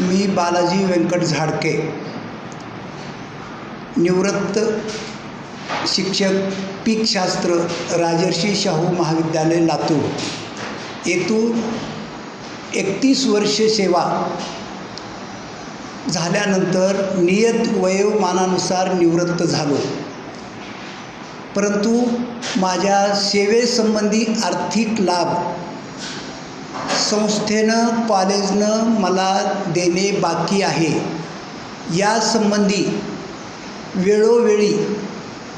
मी बालाजी व्यंकट झाडके निवृत्त शिक्षक पीकशास्त्र राजर्षी शाहू महाविद्यालय लातूर. येथून एकतीस वर्ष सेवा झाल्यानंतर नियत वयोमानानुसार निवृत्त झालो. परंतु माझ्या सेवेसंबंधी आर्थिक लाभ संस्थेनं कॉलेजनं मला देणे बाकी आहे. यासंबंधी वेळोवेळी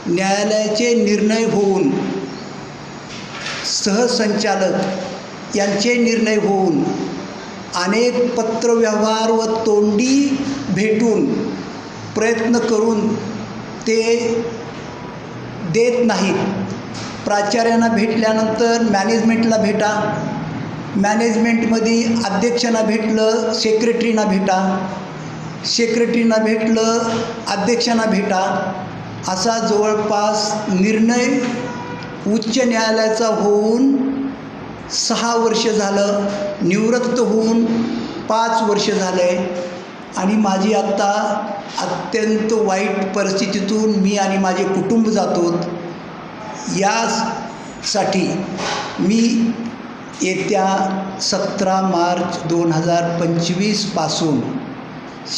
न्यायालयाचे निर्णय होऊन सहसंचालक यांचे निर्णय होऊन अनेक पत्रव्यवहार व तोंडी भेटून प्रयत्न करून ते देत नाहीत. प्राचार्यांना भेटल्यानंतर मॅनेजमेंटला भेटा. मॅनेजमेंटमध्ये अध्यक्षांना भेटलं सेक्रेटरीना भेटा. सेक्रेटरीना भेटलं अध्यक्षांना भेटा. असा जवळपास निर्णय उच्च न्यायालयाचा होऊन सहा वर्ष झालं. निवृत्त होऊन पाच वर्ष झालं. आहे आणि माझी आत्ता अत्यंत वाईट परिस्थितीतून मी आणि माझे कुटुंब जातो. यासाठी मी येत्या सतरा मार्च दोन हजार पंचवीसपासून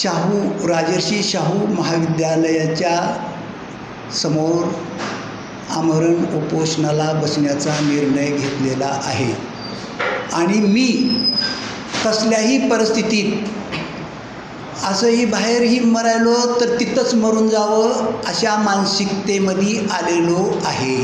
शाहू राजर्षी शाहू महाविद्यालयाच्या समोर आमरण उपोषणाला बसण्याचा निर्णय घेतलेला आहे. आणि मी कसल्याही परिस्थितीत असंही बाहेरही मरायलो तर तिथंच मरून जावं अशा मानसिकतेमध्ये आलेलो आहे.